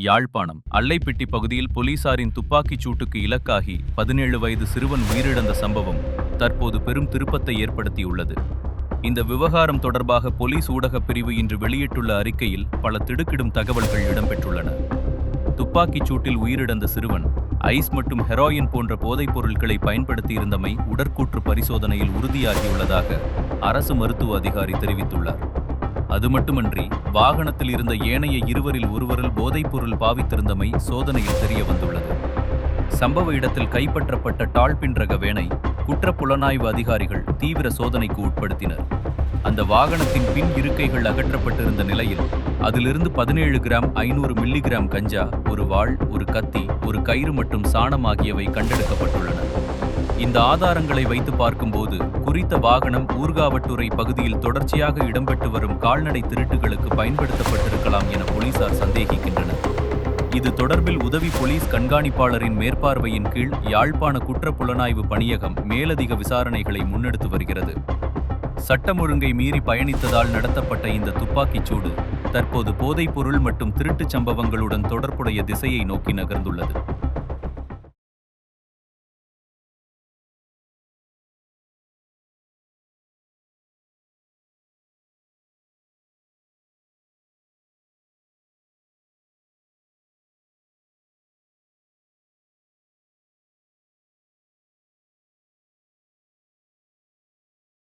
யாழ்ப்பாணம். அல்லைப்பிட்டி பகுதியில் போலீசாரின் துப்பாக்கிச் சூட்டுக்கு இலக்காகி பதினேழு வயது சிறுவன் உயிரிழந்த சம்பவம் தற்போது பெரும் திருப்பத்தை ஏற்படுத்தியுள்ளது. இந்த விவகாரம் தொடர்பாக போலீஸ் ஊடகப் பிரிவு இன்று வெளியிட்டுள்ள அறிக்கையில் பல திடுக்கிடும் தகவல்கள் இடம்பெற்றுள்ளன. துப்பாக்கிச் சூட்டில் உயிரிழந்த சிறுவன் ஐஸ் மற்றும் ஹெராயின் போன்ற போதைப் பொருட்களை பயன்படுத்தியிருந்தமை உடற்கூற்று பரிசோதனையில் உறுதியாகியுள்ளதாக அரசு மருத்துவ அதிகாரி தெரிவித்துள்ளார். அது மட்டுமன்றி வாகனத்தில் இருந்த ஏனைய இருவரில் ஒருவரில் போதைப்பொருள் பாவித்திருந்தமை சோதனையில் தெரிய வந்துள்ளது. சம்பவ இடத்தில் கைப்பற்றப்பட்ட டால்பின் ரக வேனை குற்றப்புலனாய்வு அதிகாரிகள் தீவிர சோதனைக்கு உட்படுத்தினர். அந்த வாகனத்தின் பின் இருக்கைகள் அகற்றப்பட்டிருந்த நிலையில் அதிலிருந்து பதினேழு கிராம் ஐநூறு மில்லிகிராம் கஞ்சா ஒரு வாள் ஒரு கத்தி ஒரு கயிறு மற்றும் சாணம் ஆகியவை கண்டெடுக்கப்பட்டுள்ளன. இந்த ஆதாரங்களை வைத்து பார்க்கும்போது குறித்த வாகனம் ஊர்காவட்டுறை பகுதியில் தொடர்ச்சியாக இடம்பெற்று வரும் கால்நடை திருட்டுகளுக்கு பயன்படுத்தப்பட்டிருக்கலாம் என போலீசார் சந்தேகிக்கின்றனர். இது தொடர்பில் உதவி போலீஸ் கண்காணிப்பாளரின் மேற்பார்வையின் கீழ் யாழ்ப்பாண குற்றப்புலனாய்வு பணியகம் மேலதிக விசாரணைகளை முன்னெடுத்து வருகிறது. சட்டம் ஒழுங்கை மீறி பயணித்ததால் நடத்தப்பட்ட இந்த துப்பாக்கிச் சூடு தற்போது போதைப்பொருள் மற்றும் திருட்டுச் சம்பவங்களுடன் தொடர்புடைய திசையை நோக்கி நகர்ந்துள்ளது.